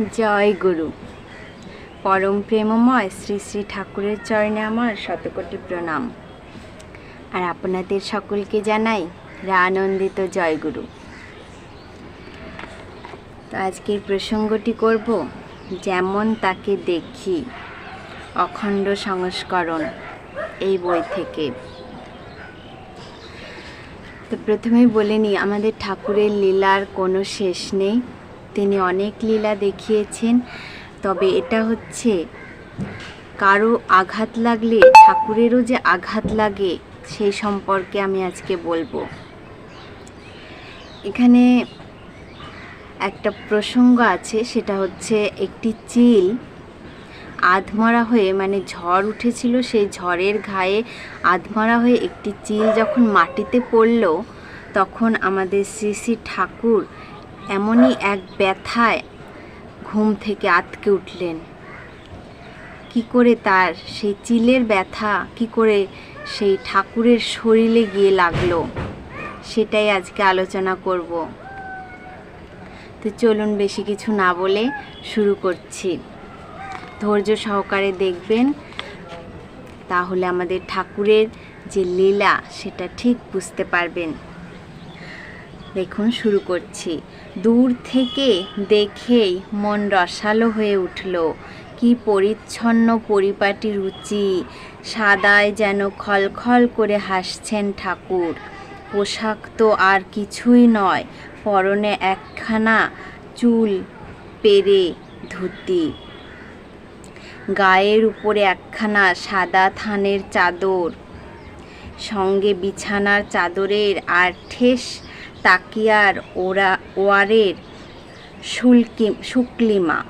জয় গুরু। পরম প্রেমময় শ্রী শ্রী ঠাকুরের চরণে আমার শতকোটি প্রণাম। আর আপনাদের সকলকে জানাই আনন্দিত জয় গুরু। তো আজকের প্রসঙ্গটি করব, যেমন তাকে দেখি, অখণ্ড সংস্করণ, এই বই থেকে। তো প্রথমেই বলে নিই, আমাদের ঠাকুরের লীলার কোনো শেষ নেই। তিনি অনেক লীলা দেখিয়েছেন, তবে এটা হচ্ছে, কারও আঘাত লাগলে, ঠাকুরেরও যে আঘাত লাগে, সেই সম্পর্কে আমি আজকে বলব। এখানে একটা প্রসঙ্গ আছে, সেটা হচ্ছে একটি চিল আধমরা হয়ে মানে ঝড় উঠেছিল, সেই ঝড়ের ঘায়ে আধমরা হয়ে একটি চিল যখন মাটিতে পড়ল, তখন আমাদের শ্রী শ্রী ঠাকুর এমনই এক ব্যথায় ঘুম থেকে আতকে উঠলেন। কি করে তার সেই চিলের ব্যথা, কি করে সেই ঠাকুরের শরীরে গিয়ে লাগল, সেটাই আজকে আলোচনা করব। তো চলুন বেশি কিছু না বলে শুরু করছি। ধৈর্য সহকারে দেখবেন, তাহলে আমাদের ঠাকুরের যে লীলা, সেটা ঠিক বুঝতে পারবেন। দেখুন, শুরু করছি। দূর থেকে দেখেই মন রসালো হয়ে উঠল। কি পরিচ্ছন্ন পরিপাটি রুচি, সাদায় যেন খলখল করে হাসছেন ঠাকুর। পোশাক তো আর কিছুই নয়, পরনে একখানা চুল পেরে ধুতি। গায়ের উপরে একখানা সাদা থানের চাদর। সঙ্গে বিছানার চাদরের আর ঠেস তাকিয়ার ওরা, ওয়ারের শুল্কি, শুক্লিমা।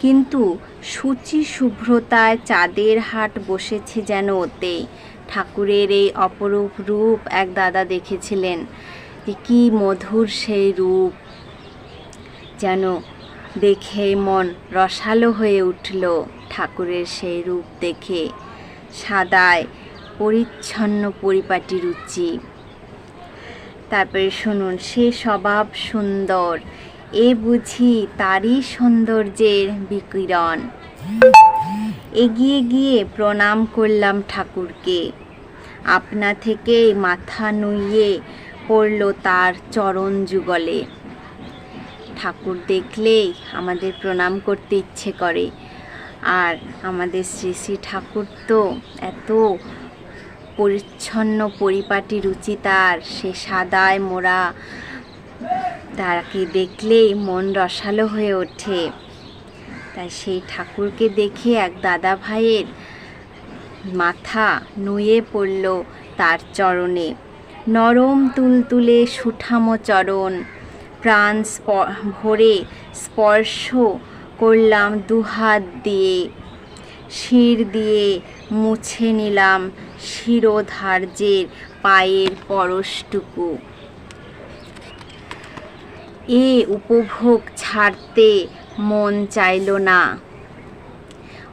কিন্তু সূচি শুভ্রতায় চাঁদের হাট বসেছে যেন ওতে। ঠাকুরের এই অপরূপ রূপ এক দাদা দেখেছিলেন কি মধুর সেই রূপ। যেন দেখে মন রসালো হয়ে উঠল ঠাকুরের সেই রূপ দেখে। সাদায়, পরিচ্ছন্ন পরিপাটি রুচি। তারপরে শুনুন, সে স্বভাব সুন্দর। এ বুঝি তারই সৌন্দর্যের বিকিরণ। এগিয়ে গিয়ে প্রণাম করলাম ঠাকুরকে। আপনা থেকেই মাথা নুইয়ে পড়ল তার চরণ যুগলে। ঠাকুর দেখলেই আমাদের প্রণাম করতে ইচ্ছে করে। আর আমাদের শ্রী শ্রী ঠাকুর তো এত পরিচ্ছন্ন পরিপাটি রুচি তার। সে সাদায় মোড়া তাকে দেখলেই মন রসালো হয়ে ওঠে। তাই সেই ঠাকুরকে দেখে এক দাদা ভাইয়ের মাথা নুয়ে পড়ল তার চরণে। নরম তুলতুলে সুঠামো চরণ, প্রাণ ভরে স্পর্শ করলাম দুহাত দিয়ে। শির দিয়ে মুছে নিলাম শিরোধার্যের পায়ের পরশটুকু। এ উপভোগ ছাড়তে মন চাইল না।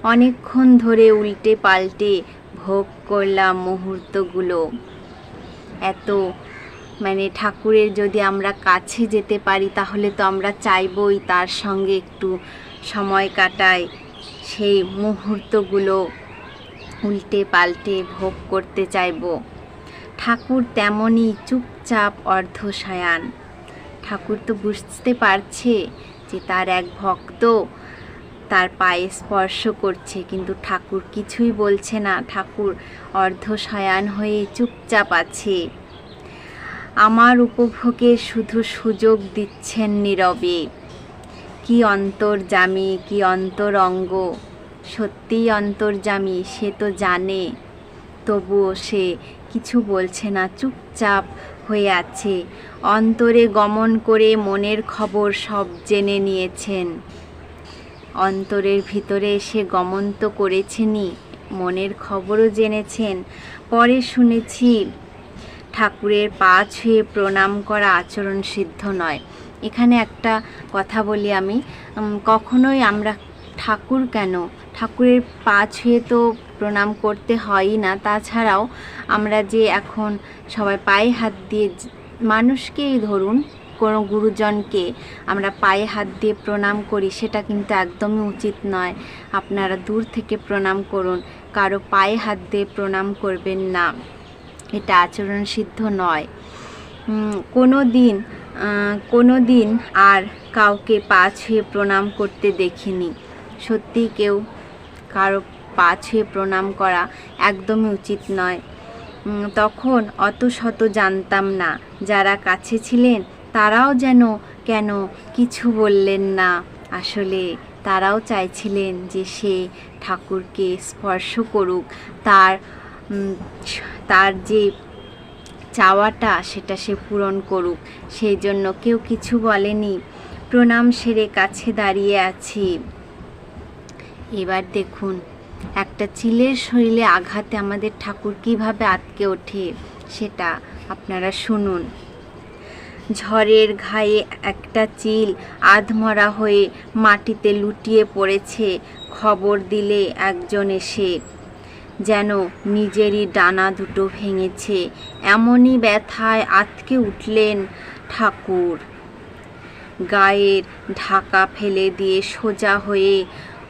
অনেকক্ষণ ধরে উল্টে পাল্টে ভোগ করলাম মুহূর্তগুলো। এত মানে ঠাকুরের যদি আমরা কাছে যেতে পারি, তাহলে তো আমরা চাইবই তার সঙ্গে একটু সময় কাটাই সেই মুহূর্তগুলো। উল্টে পাল্টে ভোগ করতে চাইব। ঠাকুর তেমনই চুপচাপ অর্ধশয়ান। ঠাকুর তো বুঝতে পারছে যে তার এক ভক্ত তার পায়ে স্পর্শ করছে, কিন্তু ঠাকুর কিছুই বলছে না। ঠাকুর অর্ধশয়ান হয়ে চুপচাপ আছে। আমার উপভোগে শুধু সুযোগ দিচ্ছেন নীরবে। কি অন্তর্জামী, কি অন্তরঙ্গ সত্যিই অন্তর্জামী সে তো জানে। তবুও সে কিছু বলছে না, চুপচাপ হয়ে আছে। অন্তরে গমন করে মনের খবর সব জেনে নিয়েছেন। অন্তরের ভিতরে এসে গমন তো করেছেনই, মনের খবরও জেনেছেন। পরে শুনেছি, ঠাকুরের পা ছুঁয়ে প্রণাম করা আচরণ সিদ্ধ নয়। এখানে একটা কথা বলি আমি কখনোই আমরা ঠাকুর কেন? ঠাকুরের পা ছুঁয়ে তো প্রণাম করতে হয়ই না। তাছাড়াও আমরা যে এখন সবাই পায়ে হাত দিয়ে মানুষকেই ধরুন, কোনো গুরুজনকে আমরা পায়ে হাত দিয়ে প্রণাম করি, সেটা কিন্তু একদমই উচিত নয়। আপনারা দূর থেকে প্রণাম করুন, কারও পায়ে হাত দিয়ে প্রণাম করবেন না। এটা আচরণ সিদ্ধ নয়। কোনো দিন কোনো দিন আর কাউকে পা ছুঁয়ে প্রণাম করতে দেখিনি। সত্যি কেউ কারও পা ছুঁয়ে প্রণাম করা একদমই উচিত নয়। তখন অত শত জানতাম না যারা কাছে ছিলেন, তারাও যেন কেন কিছু বললেন না। আসলে তারাও চাইছিলেন যে সে ঠাকুরকে স্পর্শ করুক। তার তার যে চাওয়াটা সেটা সে পূরণ করুক। সেই জন্য কেউ কিছু বলেনি। প্রণাম সেরে কাছে দাঁড়িয়ে আছি। এবার দেখুন, একটা চিলের শরীরে আঘাতে আমাদের ঠাকুর কীভাবে আটকে ওঠে সেটা আপনারা শুনুন। ঝড়ের ঘায়ে একটা চিল আধমরা হয়ে মাটিতে লুটিয়ে পড়েছে, খবর দিলে একজন এসে, যেন নিজেরই ডানা দুটো ভেঙেছে, এমনই ব্যথায় আতকে উঠলেন ঠাকুর। গায়ের ঢাকা ফেলে দিয়ে সোজা হয়ে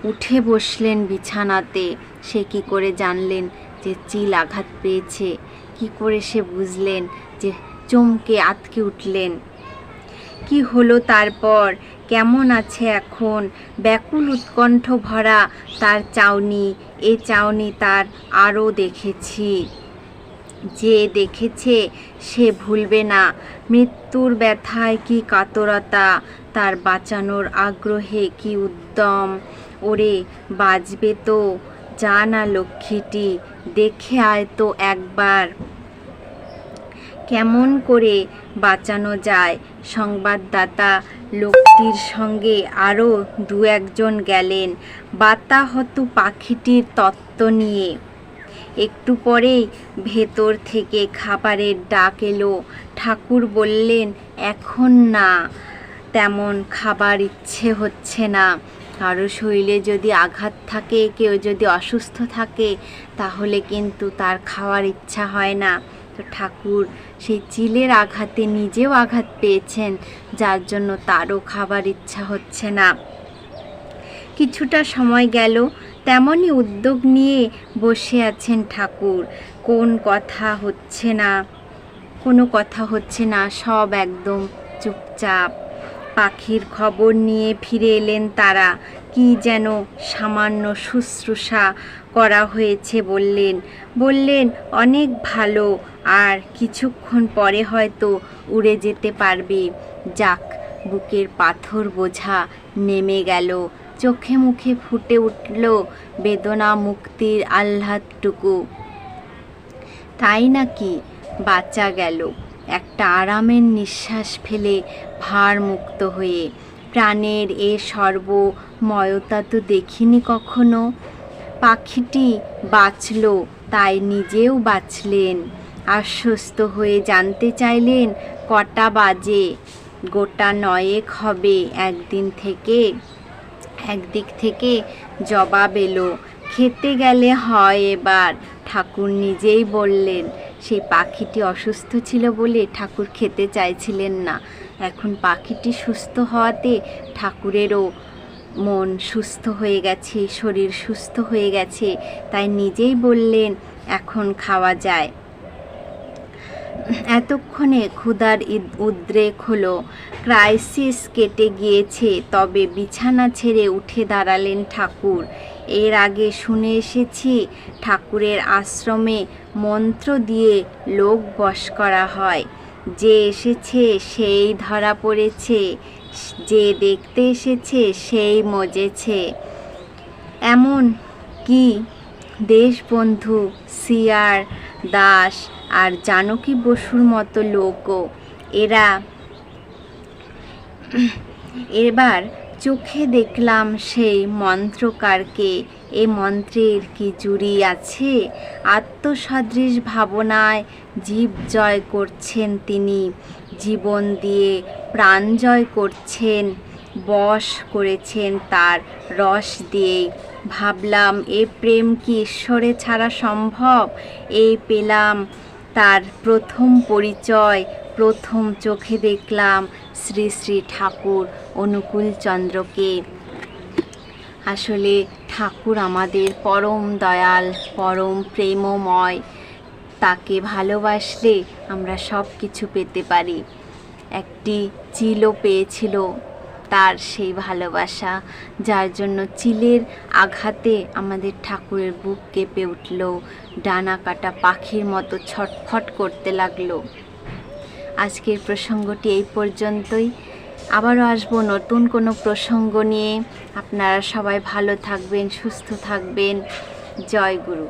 উঠে বসলেন বিছানাতে। সে কি করে জানলেন যে চিল আঘাত পেয়েছে? কি করে সে বুঝলেন যে চমকে আতকে উঠলেন? কি হলো তারপর? কেমন আছে এখন? ব্যাকুল উৎকণ্ঠ ভরা তার চাউনি। এ চাউনি তার আরও দেখেছি। যে দেখেছে সে ভুলবে না। মৃত্যুর ব্যথায় কি কাতরতা, তার বাঁচানোর আগ্রহে কি উদ্যম? ওরে বাজবে তো। যা না লক্ষ্মীটি, দেখে আয় তো একবার। কেমন করে বাঁচানো যায়? সংবাদদাতা লোকটির সঙ্গে আরও দু একজন গেলেন। বাতাহত পাখিটির তত্ত্ব নিয়ে। একটু পরেই ভেতর থেকে খাবারের ডাক এলো। ঠাকুর বললেন, এখন না, তেমন খাবার ইচ্ছে হচ্ছে না। কারও শরীরে যদি আঘাত থাকে, কেউ যদি অসুস্থ থাকে, তাহলে কিন্তু তার খাওয়ার ইচ্ছা হয় না। তো ঠাকুর সেই চিলের আঘাতে নিজেও আঘাত পেয়েছেন, যার জন্য তারও খাবার ইচ্ছা হচ্ছে না। কিছুটা সময় গেল তেমনই উদ্যোগ নিয়ে বসে আছেন ঠাকুর। কোন কথা হচ্ছে না, কোনো কথা হচ্ছে না, সব একদম চুপচাপ। পাখির খবর নিয়ে ফিরে এলেন তারা। কি যেন সামান্য শুশ্রূষা করা হয়েছে বললেন। বললেন, অনেক ভালো, আর কিছুক্ষণ পরে হয়তো উড়ে যেতে পারবে। যাক, বুকের পাথর বোঝা নেমে গেল। চোখে মুখে ফুটে উঠল বেদনা মুক্তির আহ্লাদটুকু। তাই নাকি বাঁচা গেল? একটা আরামের নিঃশ্বাস ফেলে ভার মুক্ত হয়ে। প্রাণের এ সর্বময়তা তো দেখিনি কখনো। পাখিটি বাঁচল, তাই নিজেও বাঁচলেন। আশ্বস্ত হয়ে জানতে চাইলেন, কটা বাজে? গোটা নয়েক হবে একদিন থেকে। একদিক থেকে জবাব এলো, খেতে গেলে হয় এবার। ঠাকুর নিজেই বললেন, সেই পাখিটি অসুস্থ ছিল বলে ঠাকুর খেতে চাইছিলেন না। এখন পাখিটি সুস্থ হওয়াতে ঠাকুরেরও মন সুস্থ হয়ে গেছে, শরীর সুস্থ হয়ে গেছে। তাই নিজেই বললেন, এখন খাওয়া যায়। এতক্ষণে ক্ষুধার উদ্রেক হলো। ক্রাইসিস কেটে গিয়েছে, তবে বিছানা ছেড়ে উঠে দাঁড়ালেন ঠাকুর। এর আগে শুনে এসেছি, ঠাকুরের আশ্রমে মন্ত্র দিয়ে লোক বশ করা হয়। যে এসেছে সেই ধরা পড়েছে, যে দেখতে এসেছে সেই মজেছে। এমন কি দেশবন্ধু, সিয়ার, দাস আর জানকী বসুর মতো লোকও। এরা এবার চোখে দেখলাম সেই মন্ত্রকারকে। এ মন্ত্রের কি জুড়ি আছে? আত্মসদৃশ ভাবনায় জীব জয় করছেন তিনি। জীবন দিয়ে প্রাণ জয় করছেন, বশ করেছেন তার রস দিয়েই। ভাবলাম, এ প্রেম কি ঈশ্বরে ছাড়া সম্ভব? এই পেলাম তার প্রথম পরিচয় প্রথম চোখে দেখলাম শ্রী শ্রী ঠাকুর অনুকূল চন্দ্রকে। আসলে ঠাকুর আমাদের পরম দয়াল, পরম প্রেমময়। তাকে ভালোবাসলে আমরা সব কিছু পেতে পারি। একটি চিলও পেয়েছিল। তার সেই ভালোবাসা, যার জন্য চিলের আঘাতে আমাদের ঠাকুরের বুক কেঁপে উঠল, ডানা কাটা পাখির মতো ছটফট করতে লাগল। আজকের প্রসঙ্গটি এই পর্যন্তই। আবারও আসব নতুন কোনো প্রসঙ্গ নিয়ে। আপনারা সবাই ভালো থাকবেন, সুস্থ থাকবেন। জয় গুরু।